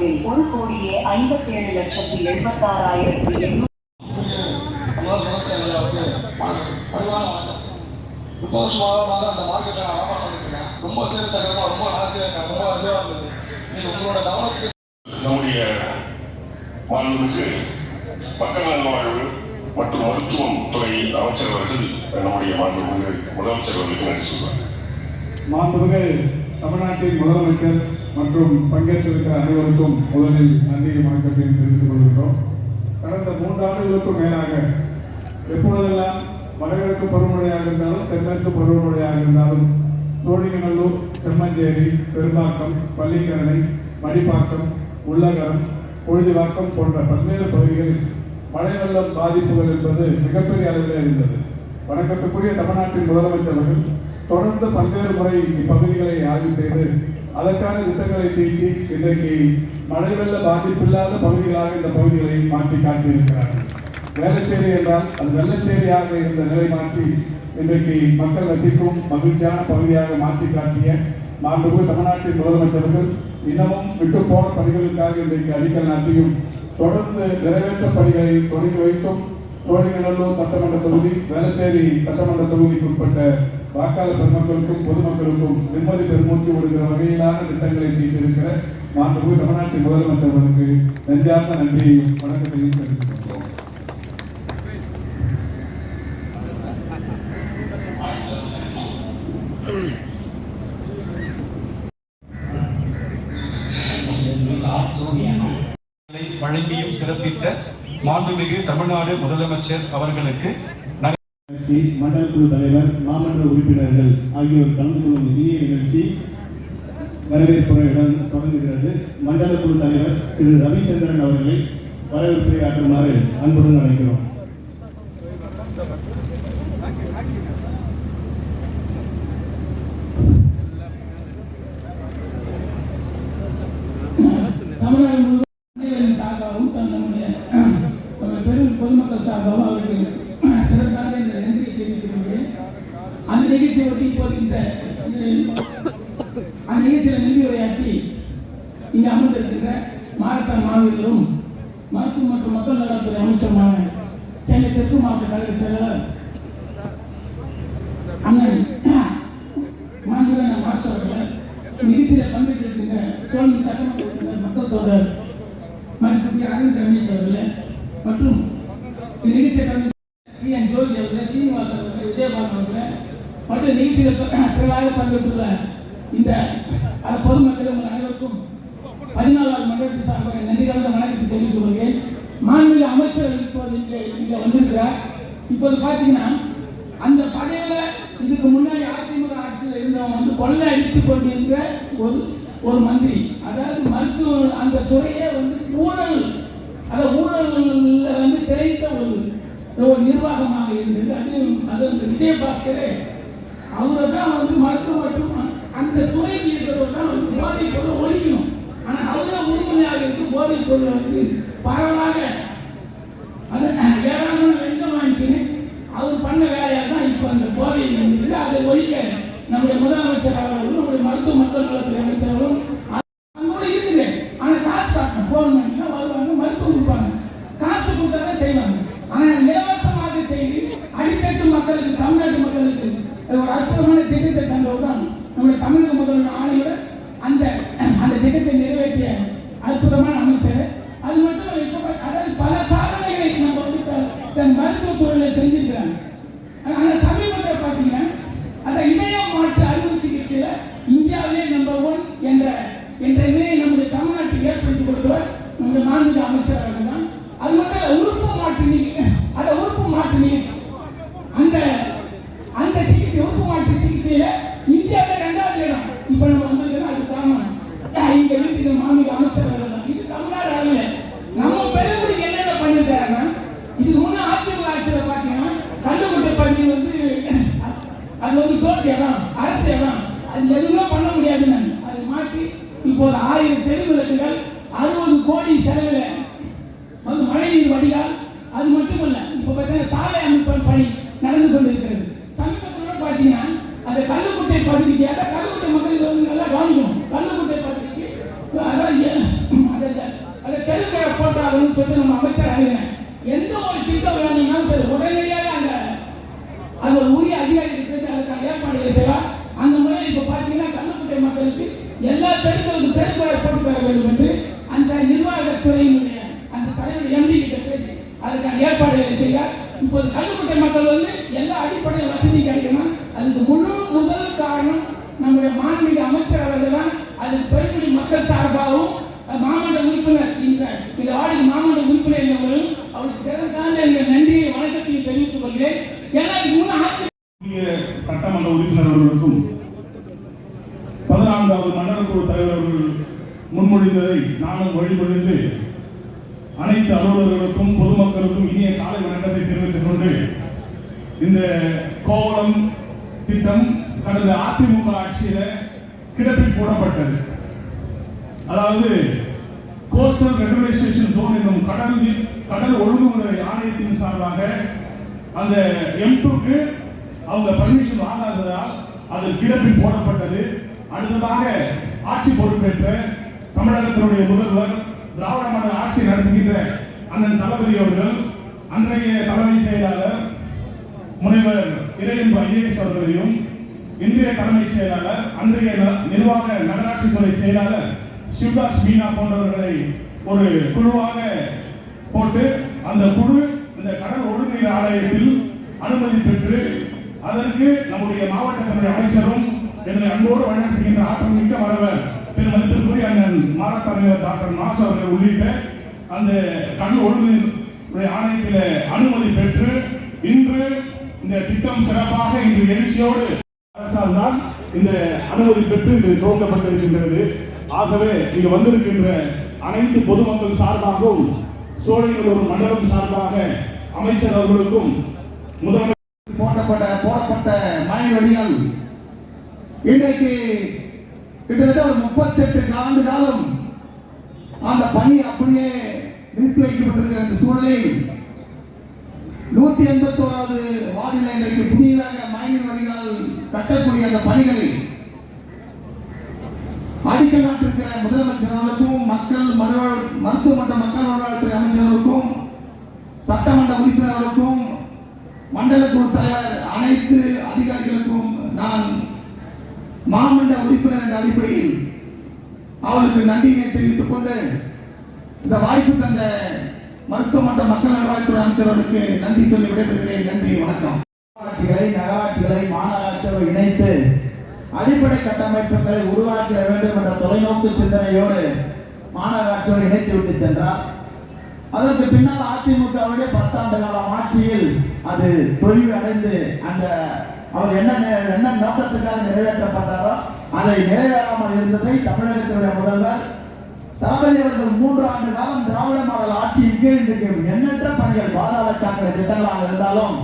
வளாகத்தில் ஒரு கோடியே ஐம்பத்தி ஏழு லட்சத்தி எழுபத்தாறாயிரத்தி நம்முடைய மாண்புமிகு மக்கள் நல்வாழ்வு மற்றும் மருத்துவம் துறை அமைச்சர் அவர்கள் நம்முடைய மாண்புமிகு முதலமைச்சர் அவர்களுக்கு நன்றி சொல்வார். மாண்புமிகு தமிழ்நாட்டின் முதலமைச்சர் மற்றும் பங்கேற்றிருக்கிற அனைவருக்கும் முதலில் நன்றியை வணக்கத்தை தெரிவித்துக் கொள்கின்றோம். கடந்த மூன்று ஆண்டுகளுக்கும் மேலாக எப்பொழுதெல்லாம் வடகிழக்கு பருவமழையாக இருந்தாலும் தென்மேற்கு பருவமழையாக இருந்தாலும் சோழிங்கநல்லூர் செம்மஞ்சேரி பெரும்பாக்கம் பள்ளிக்கரணை மடிப்பாக்கம் உள்ளகரம் பொழுதுவாக்கம் போன்ற பல்வேறு பகுதிகளில் மழை வெள்ளம் பாதிப்புகள் என்பது மிகப்பெரிய அளவில் இருந்தது வணக்கத்துக்குரிய தமிழ்நாட்டின் முதலமைச்சர்கள் தொடர்ந்து பல்வேறு முறை இப்பகுதிகளை ஆய்வு செய்து அதற்கான திட்டங்களை தீட்டி இன்றைக்கு மழை வெள்ள பாதிப்பில்லாத பகுதிகளாக இந்த பகுதிகளை மாற்றி காட்டியிருக்கிறார்கள். வேளச்சேரி என்றால் அது வெள்ளச்சேரியாக இருந்த நிலை மாற்றி இன்றைக்கு மக்கள் ரசிக்கும் மகிழ்ச்சியான பகுதியாக மாற்றி காட்டிய மாண்புமிகு தமிழ்நாட்டின் முதலமைச்சர்கள் இன்னமும் விட்டு போன பணிகளுக்காக இன்றைக்கு அடிக்கல் நாட்டியும் தொடர்ந்து நிறைவேற்ற பணிகளை தொடங்கி வைத்தும் சோழிங்கநல்லூர் சட்டமன்ற தொகுதி வேளச்சேரி சட்டமன்ற தொகுதிக்கு உட்பட்ட வாக்காளர் பெருமக்களுக்கும் பொதுமக்களுக்கும் நிம்மதி பெருமூச்சு விடுகிற வகையிலான திட்டங்களை தீட்டிருக்கிற மாண்புமிகு தமிழ்நாட்டின் முதலமைச்சர் அவருக்கு நெஞ்சார்ந்த நன்றியையும் வணக்கத்தையும் தெரிவித்துக் கொள்கிறோம் வழங்கியும் சிறப்பித்த மாண்புமிகு தமிழ்நாடு முதலமைச்சர் அவர்களுக்கு கட்சி மண்டல குழு தலைவர் மாமன்ற உறுப்பினர்கள் ஆகியோர் கலந்து கொள்ளும் இனிய நிகழ்ச்சி வரவேற்புரையுடன் தொடங்குகிறது. மண்டல குழு தலைவர் திரு ரவிச்சந்திரன் அவர்களை வரவேற்புரையாற்றுமாறு அன்புடன் அழைக்கிறோம் தமிழ்நாடு முழுவதும் அனைவரின் சார்பாகவும் தன் நம்முடைய நம்ம பெரும் பொதுமக்கள் சார்பாகவும் அவருக்கு சிறப்பாக இந்த நன்றியை தெரிவித்துக் கொள்கிறேன் அந்த நிகழ்ச்சியை ஒட்டி இப்போது இந்த அந்த நிகழ்ச்சியில் நன்றி உரையாற்றி இங்கு அமர்ந்திருக்கின்ற மாவட்ட மாவீரரும் மருத்துவ மற்றும் மக்கள் நலத்துறை அமைச்சருமான சென்னை தெற்கு மாவட்ட கழக செயலாளர் அண்ணன் மாண்புமிகு மாஸ்டர் அவர்கள் நிகழ்ச்சியில் பங்கேற்றிருக்கின்ற சோழன் சட்டமன்ற உறுப்பினர் மக்கள் தொடர் மதிப்புக்குரிய அரவிந்த் ரமேஷ் அவர்களே மற்றும் நிகழ்ச்சியை கலந்து பி என் ஜோதி அவர்களே சீனிவாசன் அவர்களே விஜயபாலன் அவர்களே மற்றும் நிகழ்ச்சியில் திரளாக பங்கேற்றுள்ள இந்த பொதுமக்கள் உங்கள் அனைவருக்கும் பதினாலாவது மண்டலத்தின் சார்பாக நன்றி கலந்த வணக்கத்தை தெரிவித்துக் கொள்கிறேன். மாண்புமிகு அமைச்சர் இப்போது இங்கே இங்கே வந்திருக்கிறார். இப்போது பார்த்தீங்கன்னா அந்த படையில இதுக்கு முன்னாடி அதிமுக ஆட்சியில் இருந்தவங்க வந்து கொள்ளை அடித்து கொண்டிருந்த ஒரு ஒரு மந்திரி. அதாவது மருத்துவ அந்த துறையே வந்து ஊழல். அந்த ஊழல்ல வந்து தெரிவித்த ஒரு ஒரு நிர்வாகமாக இருந்தது. அது அது அந்த விஜயபாஸ்கரே. அவரை தான் வந்து மருத்துவ மற்றும் அந்த துறைக்கு இருக்கிறவர் தான் போதைப் பொருள் ஒழிக்கணும். ஆனால் அவரே உறுதுணையாக இருக்கு போதைப் பொருளை வந்து பரவலாக மக்களுக்கு தமிழ்நாட்டு மக்களுக்கு ஒரு அற்புதமான திட்டத்தை தந்தவர் தான் நம்முடைய தமிழக முதல்வர் ஆணையோட அந்த அந்த திட்டத்தை நிறைவேற்றிய அற்புதமான அமைச்சர். அது மட்டும் அதாவது பல சாதனைகளை நம்ம வந்து தன் மருத்துவ துறையில செஞ்சிருக்கிறாங்க. அந்த சமீபத்தில் பார்த்தீங்கன்னா அந்த இதய மாற்று அறுவை சிகிச்சையில் இந்தியாவிலே நம்பர் ஒன் என்ற என்ற நிலையை நம்முடைய தமிழ்நாட்டில் ஏற்படுத்தி கொடுத்தவர் நம்முடைய மாநில அமைச்சர் அவர்கள் தான் அது மட்டும் உறுப்பு மாற்று நிகழ்ச்சி அந்த உறுப்பு மாற்று நிகழ்ச்சி அந்த அந்த சிகிச்சை உறுப்பு மாற்று சிகிச்சையில இந்தியாவில ரெண்டாவது இடம். இப்ப நம்ம வந்திருக்கோம் அது காரணம் அஹ் இங்க வீட்டுக்கு மாநில அமைச்சர் அவர்கள் இது தமிழ்நாடு அளவில் நம்ம பெருங்குடிக்கு என்னென்ன பண்ணிருக்காருன்னா இது முன்ன அதிமுக ஆட்சியில பார்த்தீங்கன்னா கல்லுக்குட்டை பகுதி வந்து அது வந்து கோர்ட் இடம் அரசு இடம் அது எதுவுமே பண்ண முடியாது நான். அதை மாற்றி ஒரு ஆயிரம் தெரு விளக்குகள் அறுபது கோடி செலவில் வந்து மழைநீர் வடிகால் அது மட்டுமல்ல இப்போ பார்த்தீங்கன்னா சாலை அமைப்பு பணி நடந்து கொண்டிருக்கிறது. சமீபத்தில் அந்த கள்ளக்குட்டை பகுதிக்கு அதான் கல்லுக்குட்டை மக்கள் வந்து நல்லா கவனிக்கணும். கள்ளக்குட்டை பகுதிக்கு அதான் எ- அந்த அந்த தெருக்கடை சொல்லி சொல்லிட்டு நம்ம அமைச்சர் அறிவினேன் எந்த ஒரு திட்டம் வேணும்னாலும் சரி உடனடியாக அந்த அது ஒரு உரிய அதிகாரிகள் பேசி அதற்கான ஏற்பாடுகளை செய்வார். அந்த முறையில் இப்போ பார்த்தீங்கன்னா கள்ளக்குட்டை மக்களுக்கு எல்லா தெருக்களுக்கும் தெருக்குறை போட்டு தர வேண்டும் என்று அந்த நிர்வாகத்துறையினுடைய அந்த தலைவர் எம்டி கிட்ட பேசி அதற்கான ஏற்பாடுகளை செய்தார். இப்போது கள்ளக்குட்டை மக்கள் வந்து எல்லா அடிப்படை வசதிகள் முதல் காரணம் நம்முடைய மாண்புமிகு அமைச்சர் அவர்கள் தான் அது பெருங்குடி மக்கள் சார்பாகவும் மாமன்ற உறுப்பினர் இந்த இந்த வார்டு மாமன்ற உறுப்பினர் என்பவரும் அவருக்கு சிறந்தான இந்த நன்றியை வணக்கத்தையும் தெரிவித்துக் கொள்கிறேன். ஏன்னா இதுக்கு முன்ன சட்டமன்ற உறுப்பினர் அவர்களுக்கும் பதினான்காவது மண்டல குழு தலைவர் அவர்கள் முன்மொழிந்ததை நானும் வழிமொழிந்து அனைத்து அலுவலர்கள் பொதுமக்களுக்கும் இனிய காலை வணக்கத்தை தெரிவித்துக் கொண்டு இந்த கோவளம் திட்டம் கடந்த அதிமுக ஆட்சியில கிடப்பில் போடப்பட்டது. அதாவது கோஸ்டல் ரெகுலேஷன் ஜோன் என்னும் கடல் கடல் ஒழுங்குமுறை ஆணையத்தின் சார்பாக அந்த எம்புக்கு அவங்க பர்மிஷன் வாங்காததால் அது கிடப்பில் போடப்பட்டது. அடுத்ததாக ஆட்சி பொறுப்பேற்ற தமிழகத்தினுடைய முதல்வர் திராவிட மாடல் ஆட்சி நடத்துகின்ற அண்ணன் தளபதி அவர்கள் அன்றைய தலைமை செயலாளர் முனைவர் இளையன்பு ஐஏஎஸ் அவர்களையும் இன்றைய தலைமை செயலாளர் அன்றைய ந- நிர்வாக நகராட்சித்துறை செயலாளர் சிவதாஸ் மீனா போன்றவர்களை ஒரு குழுவாக போட்டு அந்த குழு இந்த கடல் ஒழுங்குநீர் ஆலயத்தில் அனுமதி பெற்று அதற்கு நம்முடைய மாவட்டத்தினுடைய அமைச்சரும் என்னை அன்போடு வழிநடத்துகின்ற ஆற்றல் மிக்க மாணவர் பெருமதிப்பிற்குரிய அண்ணன் மாரத்தலைவர் டாக்டர் மாஸ் அவர்கள் உள்ளிட்ட அந்த கடல் ஒழுங்குநீர் ஆணையத்தில் அனுமதி பெற்று இன்று இந்த திட்டம் சிறப்பாக இன்று எழுச்சியோடு அரசால் தான் இந்த அனுமதி பெற்று இது துவங்கப்பட்டிருக்கின்றது ஆகவே இங்கு வந்திருக்கின்ற அனைத்து பொதுமக்கள் சார்பாகவும் சோழிங்கலூர் மண்டலம் சார்பாக அமைச்சர் அவர்களுக்கும் முதலமைச்சர் போட்டப்பட்ட போடப்பட்ட மழை வடிகள் இன்றைக்கு கிட்டத்தட்ட ஒரு முப்பத்தெட்டு ஆண்டு காலம் அந்த பணி அப்படியே நிறுத்தி வைக்கப்பட்டிருக்கிற சூழலில் நூத்தி எண்பத்தி ஓராவது வார்டில் இன்றைக்கு புதியதாக கட்டக்கூடிய அந்த பணிகளை அடிக்கல் நாட்டிருக்கிற முதலமைச்சர் அவர்களுக்கும் மக்கள் மறுவாழ் மருத்துவமன்ற மக்கள் நல்வாழ்வுத்துறை அமைச்சர்களுக்கும் சட்டமன்ற உறுப்பினர்களுக்கும் மண்டல குழு தலைவர் அனைத்து அதிகாரிகளுக்கும் நான் மாமண்ட உறுப்பினர் என்ற அடிப்படையில் அவளுக்கு நன்றியினை தெரிவித்துக் கொண்டு இந்த வாய்ப்பு தந்த மருத்துவ மன்ற மக்கள் நல்வாழ்வுத்துறை அமைச்சர்களுக்கு நன்றி சொல்லி விடைபெறுகிறேன். நன்றி வணக்கம். நகராட்சிகளை நகராட்சிகளை இணைத்து அடிப்படை கட்டமைப்புகளை உருவாக்கிட வேண்டும் என்ற தொலைநோக்கு சிந்தனையோடு மாநகராட்சியோடு இணைத்து விட்டு சென்றார். அதற்கு பின்னால் அதிமுகவுடைய பத்தாண்டு காலம் ஆட்சியில் அது தொய்வு அடைந்து அந்த அவர் என்ன என்ன நோக்கத்துக்காக நிறைவேற்றப்பட்டாரோ அதை நிறைவேறாமல் இருந்ததை தமிழகத்தினுடைய முதல்வர் தளபதி அவர்கள் மூன்று ஆண்டு காலம் திராவிட மாடல் ஆட்சியின் கீழ் இன்றைக்கு எண்ணற்ற பணிகள் பாதாள சாக்கடை திட்டங்களாக இருந்தாலும்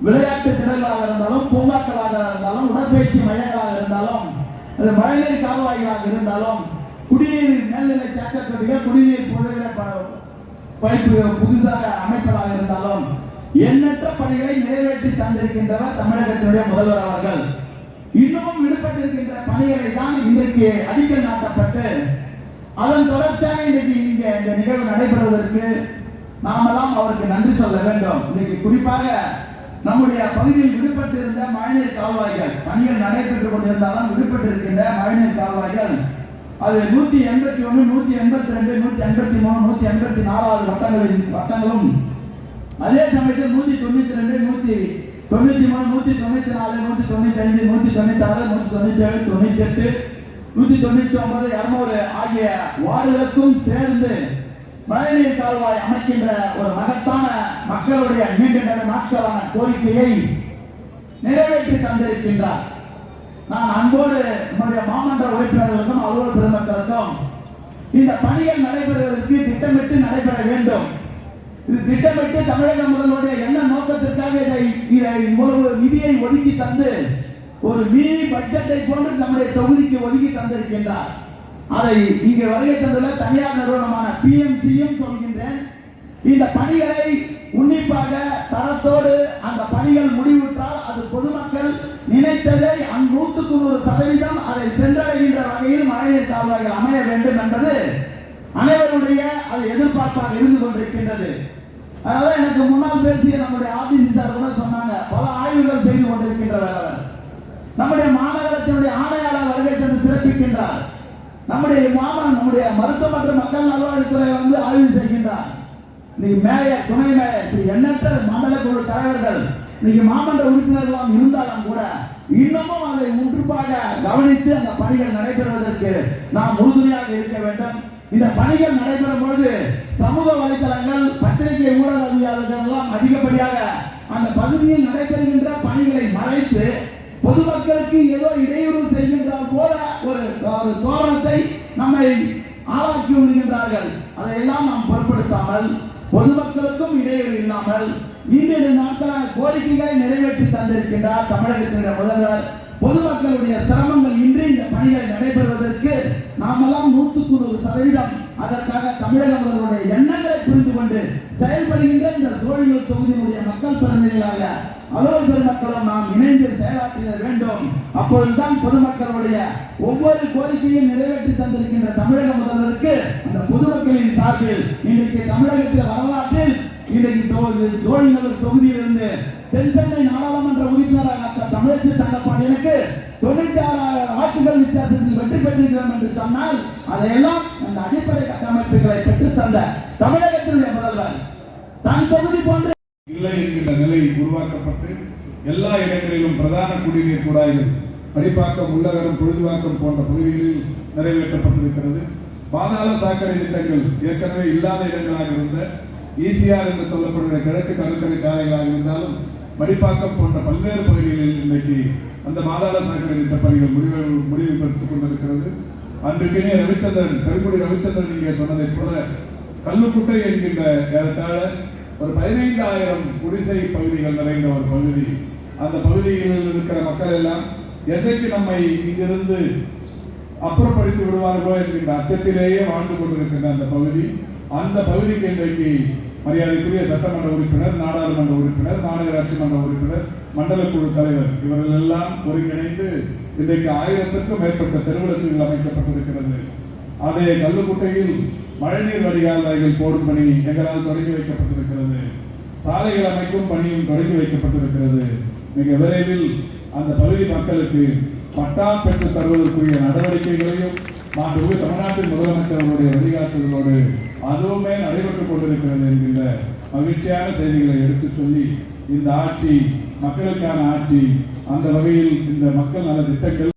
விளையாட்டு திடல்களாக இருந்தாலும் பூங்காக்களாக இருந்தாலும் உடற்பயிற்சி மையங்களாக இருந்தாலும் அது மழைநீர் கால்வாய்களாக இருந்தாலும் குடிநீர் மேல்நிலை தேக்கக்கூடிய குடிநீர் புதையில ப- பைப்பு புதுசாக அமைப்பதாக இருந்தாலும் எண்ணற்ற பணிகளை நிறைவேற்றி தந்திருக்கின்றவர் தமிழகத்தினுடைய முதல்வர் அவர்கள். இன்னமும் விடுபட்டிருக்கின்ற பணிகளை தான் இன்றைக்கு அடிக்கல் நாட்டப்பட்டு அதன் தொடர்ச்சியாக இன்றைக்கு இங்கே இந்த நிகழ்வு நடைபெறுவதற்கு நாமெல்லாம் அவருக்கு நன்றி சொல்ல வேண்டும். இன்றைக்கு குறிப்பாக நம்முடைய பகுதியில் விடுபட்டிருந்த மழைநீர் கால்வாய்கள் பணிகள் நடைபெற்றுக் கொண்டிருந்தாலும் விடுபட்டிருக்கின்ற மழைநீர் கால்வாய்கள் அது நூத்தி எண்பத்தி ஒன்று நூத்தி எண்பத்தி ரெண்டு நூத்தி எண்பத்தி மூணு நூத்தி எண்பத்தி நாலாவது வட்டங்களின் வட்டங்களும். அதே சமயத்தில் நூத்தி தொண்ணூத்தி ரெண்டு நூத்தி தொண்ணூத்தி மூணு நூத்தி தொண்ணூத்தி நாலு நூத்தி தொண்ணூத்தி ஐந்து நூத்தி தொண்ணூத்தி ஆறு நூத்தி தொண்ணூத்தி ஏழு தொண்ணூத்தி எட்டு நூத்தி தொண்ணூத்தி ஒன்பது இரநூறு ஆகிய வார்டுகளுக்கும் சேர்ந்து மழைநீர் கால்வாய் அமைக்கின்ற ஒரு மகத்தான மக்களுடைய நீண்ட நாட்களான கோரிக்கையை நிறைவேற்றி தந்திருக்கின்றார். நான் அன்போடு நம்முடைய மாமன்ற உறுப்பினர்களுக்கும் அலுவலர் பெருமக்களுக்கும் இந்த பணிகள் நடைபெறுவதற்கு திட்டமிட்டு நடைபெற வேண்டும். இது திட்டமிட்டு தமிழக முதல்வருடைய என்ன நோக்கத்திற்காக இதை இதை இவ்வளவு நிதியை ஒதுக்கி தந்து ஒரு மினி பட்ஜெட்டை போன்று நம்முடைய தொகுதிக்கு ஒதுக்கி தந்திருக்கின்றார். அதை இங்கே வருகை தந்துள்ள தனியார் நிறுவனமான பிஎம்சியும் சொல்கின்றேன். இந்த பணிகளை உன்னிப்பாக தரத்தோடு அந்த பணிகள் முடிவுற்றால் அது பொதுமக்கள் நினைத்ததை அந்நூற்றுக்கு நூறு சதவீதம் அதை சென்றடைகின்ற வகையில் மழைநீர் கால்வாய்கள் அமைய வேண்டும் என்பது அனைவருடைய அது எதிர்பார்ப்பாக இருந்து கொண்டிருக்கின்றது. அதாவது எனக்கு முன்னால் பேசிய நம்முடைய ஆதி நம்முடைய மாமன் நம்முடைய மருத்துவ மற்றும் மக்கள் நல்வாழ்வுத்துறை வந்து ஆய்வு செய்கின்றார். இன்னைக்கு மேயர் துணை மேயர் எண்ணற்ற மண்டல குழு தலைவர்கள் இன்னைக்கு மாமன்ற உறுப்பினர்களாம் இருந்தாலும் கூட இன்னமும் அதை முற்றுப்பாக கவனித்து அந்த பணிகள் நடைபெறுவதற்கு நாம் உறுதுணையாக இருக்க வேண்டும். இந்த பணிகள் நடைபெறும் பொழுது சமூக வலைதளங்கள் பத்திரிகை ஊடகவியாளர்கள் எல்லாம் அதிகப்படியாக அந்த பகுதியில் நடைபெறுகின்ற பணிகளை மறைத்து பொதுமக்களுக்கு ஏதோ இடையூறு செய்கின்றார் போல ஒரு ஒரு தோரணத்தை நம்மை ஆளாக்கி விடுகின்றார்கள் அதையெல்லாம் நாம் பொருட்படுத்தாமல் பொதுமக்களுக்கும் இடையூறு இல்லாமல் நீண்ட நாட்களான கோரிக்கைகளை நிறைவேற்றி தந்திருக்கின்றார் தமிழகத்தினுடைய முதல்வர். பொதுமக்களுடைய சிரமங்கள் இன்றி இந்த பணிகள் நடைபெறுவதற்கு நாமெல்லாம் நூற்றுக்கு நூறு சதவீதம் அதற்காக தமிழக முதல்வருடைய எண்ணங்களை புரிந்து கொண்டு செயலாற்றிட வேண்டும். அப்பொழுதுதான் பொதுமக்களுடைய ஒவ்வொரு கோரிக்கையும் நிறைவேற்றி தந்திருக்கின்ற தமிழக முதல்வருக்கு அந்த பொதுமக்களின் சார்பில் இன்றைக்கு தமிழகத்தில் வரலாற்றில் இன்றைக்கு தோழிநகர் தொகுதியிலிருந்து தென்சென்னை நாடாளுமன்ற உறுப்பினராக தமிழச்சி தங்கப்பாண்டியனுக்கு தொண்ணூத்தி ஆறாயிரம் வாக்குகள் வித்தியாசத்தில் வெற்றி பெற்றிருக்கிறோம் என்று சொன்னால் அதையெல்லாம் அந்த அடிப்படை கட்டமைப்புகளை பெற்றுத் தந்த தமிழகத்தினுடைய முதல்வர் தன் தொகுதி போன்று இல்லை என்கின்ற நிலை உருவாக்கப்பட்டு எல்லா இடங்களிலும் பிரதான குடிநீர் குழாய்கள் படிப்பாக்கம் உள்ளகரம் பொழுதுவாக்கம் போன்ற பகுதிகளில் நிறைவேற்றப்பட்டிருக்கிறது. பாதாள சாக்கடை திட்டங்கள் ஏற்கனவே இல்லாத இடங்களாக இருந்த ஈசிஆர் என்று சொல்லப்படுகிற கிழக்கு கடற்கரை சாலைகளாக இருந்தாலும் மடிப்பாக்கம் போன்ற பல்வேறு பகுதிகளில் இன்றைக்கு அந்த பாதாள சாக்கடை திட்ட பணிகள் முடிவு முடிவு பெற்றுக் கொண்டிருக்கிறது. அன்றைக்கினே ரவிச்சந்திரன் கருங்குடி ரவிச்சந்திரன் இங்கே சொன்னதைப் போல கல்லுக்குட்டை என்கின்ற ஏறத்தாழ ஒரு பதினைந்தாயிரம் குடிசை பகுதிகள் நிறைந்த ஒரு பகுதி. அந்த பகுதிகளில் இருக்கிற மக்கள் எல்லாம் என்றைக்கு நம்மை இங்கிருந்து அப்புறப்படுத்தி விடுவார்களோ என்கின்ற அச்சத்திலேயே வாழ்ந்து கொண்டிருக்கின்ற அந்த பகுதி. அந்த பகுதிக்கு இன்றைக்கு மரியாதைக்குரிய சட்டமன்ற உறுப்பினர் நாடாளுமன்ற உறுப்பினர் மாநகராட்சி மன்ற உறுப்பினர் மண்டல குழு தலைவர் இவர்கள் எல்லாம் ஒருங்கிணைந்து இன்றைக்கு ஆயிரத்திற்கும் மேற்பட்ட தெருவிளக்குகள் அமைக்கப்பட்டிருக்கிறது. அதே கல்லுக்குட்டையில் மழைநீர் வடிகால் வாய்கள் போடும் பணி எங்களால் தொடங்கி வைக்கப்பட்டிருக்கிறது. சாலைகள் அமைக்கும் பணியும் தொடங்கி வைக்கப்பட்டிருக்கிறது. மிக விரைவில் அந்த பகுதி மக்களுக்கு பட்டா பெற்று தருவதற்குரிய நடவடிக்கைகளையும் மாண்புமிகு தமிழ்நாட்டின் முதலமைச்சர்களுடைய வழிகாட்டுதலோடு அதுவுமே நடைபெற்றுக் கொண்டிருக்கிறது என்கின்ற மகிழ்ச்சியான செய்திகளை எடுத்துச் சொல்லி இந்த ஆட்சி மக்களுக்கான ஆட்சி அந்த வகையில் இந்த மக்கள் நல திட்டங்கள்